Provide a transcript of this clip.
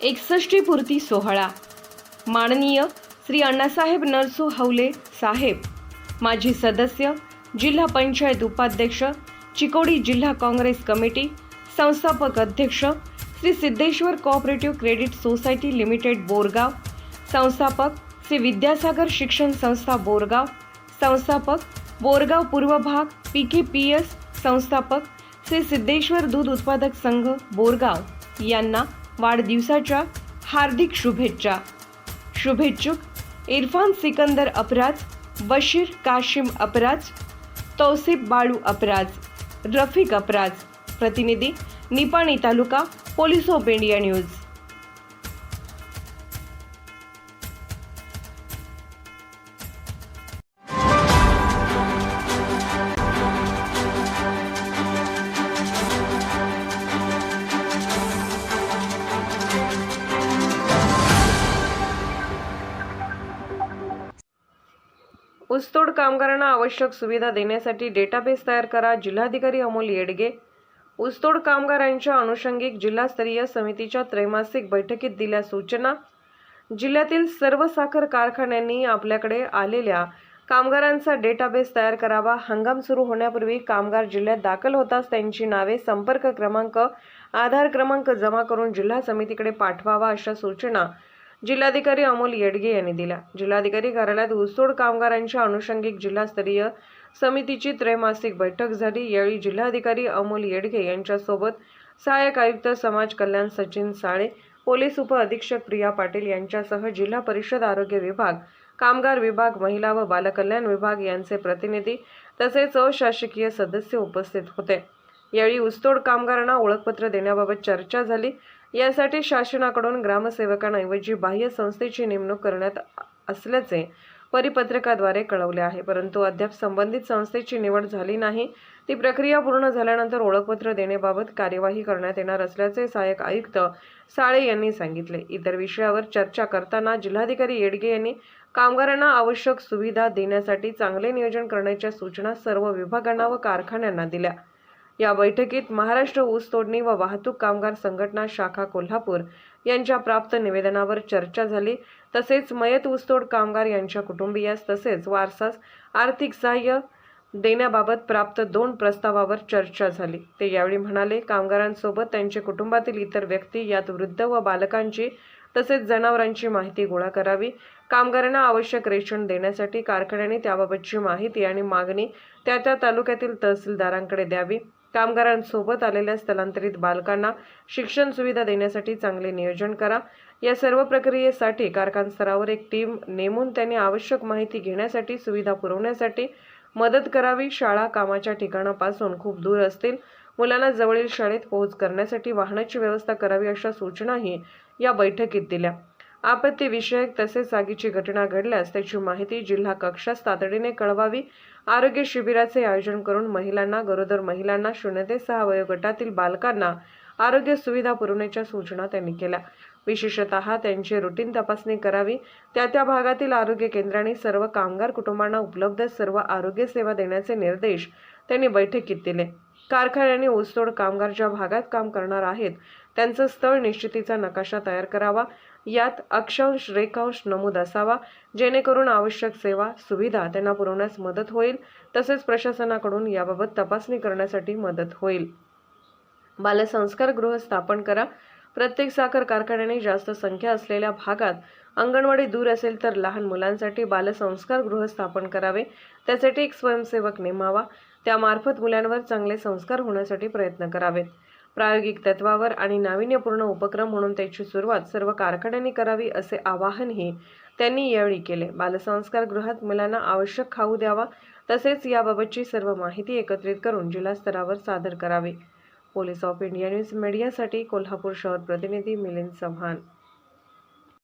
एकसष्टी पूर्ती सोहळा. माननीय श्री अण्णासाहेब नरसू हवले साहेब माजी सदस्य जिल्हा पंचायत उपाध्यक्ष चिकोडी जिल्हा काँग्रेस कमिटी संस्थापक अध्यक्ष Shri Siddheshwar cooperative credit society limited Borgaon संस्थापक श्री विद्यासागर शिक्षण संस्था बोरगाव संस्थापक बोरगाव पूर्व भाग पी के पी एस संस्थापक श्री सिद्धेश्वर दूध उत्पादक संघ बोरगाव यांना वाढदिवसाच्या हार्दिक शुभेच्छा. शुभेच्छुक इरफान सिकंदर अपराज बशीर काशिम अपराज तौसिफ बाळू अपराज रफिक अपराज. प्रतिनिधी Nipani taluka police of India news. ऊसतोड कामगारांना आवश्यक सुविधा देण्यासाठी डेटाबेस तयार करा जिल्हाधिकारी अमोल येडगे. ऊसतोड कामगारांच्या अनुषंगिक जिल्हास्तरीय समितीच्या त्रैमासिक बैठकीत दिल्या सूचना. जिल्ह्यातील सर्व साखर कारखान्यांनी आपल्याकडे आलेल्या कामगारांचा डेटाबेस तयार करावा. हंगाम सुरू होण्यापूर्वी कामगार जिल्ह्यात दाखल होताच त्यांची नावे संपर्क क्रमांक आधार क्रमांक जमा करून जिल्हा समितीकडे पाठवावा अशा सूचना जिल्हाधिकारी अमोल येडगे यांनी दिला. जिल्हाधिकारी कार्यालयात ऊसतोड कामगारांच्या अनुषंगिक जिल्हास्तरीय समितीची त्रैमासिक बैठक झाली. यावेळी जिल्हाधिकारी अमोल येडगे यांच्यासोबत सहाय्यक आयुक्त समाज कल्याण सचिन साळे पोलीस उप अधीक्षक प्रिया पाटील यांच्यासह जिल्हा परिषद आरोग्य विभाग कामगार विभाग महिला व बालकल्याण विभाग यांचे प्रतिनिधी तसेच अशासकीय सदस्य उपस्थित होते. यावेळी ऊसतोड कामगारांना ओळखपत्र देण्याबाबत चर्चा झाली. यासाठी शासनाकडून ग्रामसेवकांऐवजी बाह्य संस्थेची नेमणूक करण्यात असल्याचे परिपत्रकाद्वारे कळवले आहे. परंतु अद्याप संबंधित संस्थेची निवड झाली नाही. ती प्रक्रिया पूर्ण झाल्यानंतर ओळखपत्र देण्याबाबत कार्यवाही करण्यात येणार असल्याचे सहाय्यक आयुक्त साळे यांनी सांगितले. इतर विषयावर चर्चा करताना जिल्हाधिकारी येडगे यांनी कामगारांना आवश्यक सुविधा देण्यासाठी चांगले नियोजन करण्याच्या सूचना सर्व विभागांना व कारखान्यांना दिल्या. या बैठकीत महाराष्ट्र ऊसतोडणी व वाहतूक कामगार संघटना शाखा कोल्हापूर यांच्या प्राप्त निवेदनावर चर्चा झाली. तसेच मयत ऊसतोड कामगार यांच्या कुटुंबियास तसेच वारसास आर्थिक सहाय्य देण्याबाबत प्राप्त दोन प्रस्तावावर चर्चा झाली. ते यावेळी म्हणाले कामगारांसोबत त्यांचे कुटुंबातील इतर व्यक्ती यात वृद्ध व बालकांची तसेच जनावरांची माहिती गोळा करावी. कामगारांना आवश्यक रेशन देण्यासाठी कारखान्याने त्याबाबतची माहिती आणि मागणी त्या त्या तालुक्यातील तहसीलदारांकडे द्यावी. कामगारांसोबत आलेल्या स्थलांतरित बालकांना शिक्षण सुविधा देण्यासाठी चांगले नियोजन करा. या सर्व प्रक्रियेसाठी कारखान स्तरावर एक टीम नेमून त्यांनी आवश्यक माहिती घेण्यासाठी सुविधा पुरवण्यासाठी मदत करावी. शाळा कामाच्या ठिकाणापासून खूप दूर असतील. मुलांना जवळील शाळेत पोहोच करण्यासाठी वाहनाची व्यवस्था करावी अशा सूचनाही या बैठकीत दिल्या. आपत्ती विषयक तसेच जागीची घटना घडल्यास त्याची माहिती जिल्हा कक्षात तातडीने कळवावी आरोग्य शिबिराचे आयोजन करून महिलांना गरोदर महिलांना शून्य ते सहा वयोगटातील बालकांना आरोग्य सुविधा पुरवण्याच्या सूचना त्यांनी केल्या विशेषतः त्यांची रुटीन तपासणी करावी त्या त्या भागातील आरोग्य केंद्रांनी सर्व कामगार कुटुंबांना उपलब्ध सर्व आरोग्य सेवा देण्याचे निर्देश त्यांनी बैठकीत दिले कारखान्याने ऊसतोड कामगार ज्या भागात काम करणार आहेत त्यांचं स्थळ निश्चितीचा नकाशा तयार करावा यात अक्षांश रेखांश नमूद असावा. जेणेकरून आवश्यक सेवा सुविधा त्यांना पुरवण्यास मदत होईल. तसेच प्रशासनाकडून याबाबत तपासणी करण्यासाठी मदत होईल. बालसंस्कार गृह स्थापन करा. प्रत्येक साखर कारखान्याने जास्त संख्या असलेल्या भागात अंगणवाडी दूर असेल तर लहान मुलांसाठी बालसंस्कार गृह स्थापन करावे. त्यासाठी एक स्वयंसेवक नेमावा. त्यामार्फत मुलांवर चांगले संस्कार होण्यासाठी प्रयत्न करावेत. प्रायोगिक तत्वावर आणि नाविन्यपूर्ण उपक्रम म्हणून त्याची सुरुवात सर्व कारखान्यांनी करावी असे आवाहनही त्यांनी यावेळी केले. बालसंस्कार गृहात मुलांना आवश्यक खाऊ द्यावा तसेच याबाबतची सर्व माहिती एकत्रित करून जिल्हा स्तरावर सादर करावी. पोलीस ऑफ इंडिया न्यूज मीडियासाठी कोल्हापूर शहर प्रतिनिधी मिलिंद चव्हाण.